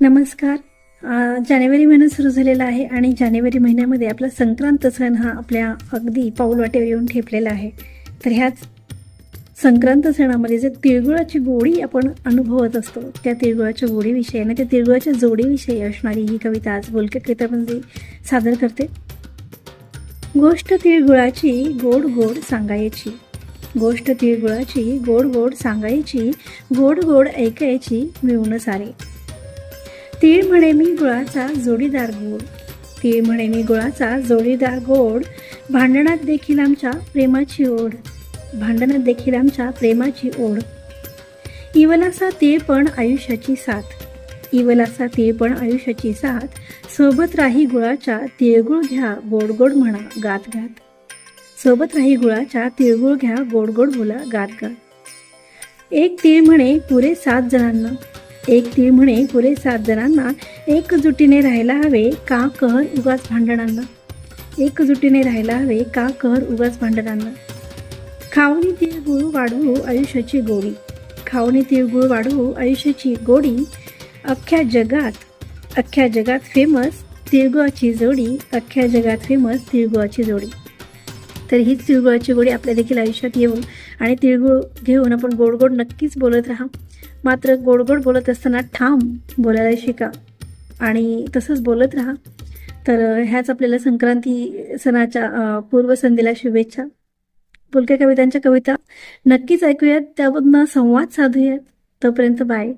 नमस्कार. जानेवारी महिना सुरू झालेला आहे आणि जानेवारी महिन्यामध्ये आपला संक्रांत सण हा आपल्या अगदी पाऊलवाटेवर येऊन ठेपलेला आहे. तर ह्याच संक्रांत सणामध्ये जे तिळगुळाची गोडी आपण अनुभवत असतो त्या तिळगुळाच्या गोडीविषयी आणि त्या तिळगुळाच्या जोडीविषयी असणारी ही कविता आज बोलक्या कवितामध्ये सादर करते. गोष्ट तिळगुळाची गोड गोड सांगायची. गोष्ट तिळगुळाची गोड गोड सांगायची. गोड गोड ऐकायची मिळून सारे. तीळ म्हणे मी गुळाचा जोडीदार गोड. तीळ म्हणे मी गुळाचा जोडीदार गोड. भांडणात देखील आमच्या प्रेमाची ओढ. भांडणात देखील आमच्या प्रेमाची ओढ. इवलासा तीळ पण आयुष्याची साथ. इवलासा तीळ पण आयुष्याची साथ. सोबत राही गुळाच्या तिळगुळ घ्या गोड गोड म्हणा गात गात. सोबत राही गुळाच्या तिळगुळ घ्या गोड गोड बोला गात गात. एक तीळ म्हणे पुरे सात जणांना. एक तीळ म्हणे पुरे सात जणांना एकजुटीने राहायला हवे का कहर उगाच भांडणांना? एकजुटीने राहायला हवे का कहर उगाच भांडणांना? खावणी तिळगुळ वाढवू आयुष्याची गोडी. खावणी तिळगुळ वाढवू आयुष्याची गोडी. अख्ख्या जगात अख्ख्या जगात फेमस तिळगुळाची जोडी अख्ख्या जगात फेमस तिळगुळाची जोडी. तर हीच तिळगुळाची गोडी आपल्या देखील आयुष्यात येऊन आणि तिळगुळ घेऊन आपण गोड गोड नक्कीच बोलत राहा. मात्र गोड गोड बोलत असताना ठाम बोलायला शिका आणि तसंच बोलत राहा. तर ह्याच आपल्याला संक्रांती सणाच्या पूर्वसंधीला पूर्वसंध्येला शुभेच्छा. बोलक्या कवितांच्या कविता नक्कीच ऐकूयात त्यामधनं संवाद साधूयात. तोपर्यंत बाय.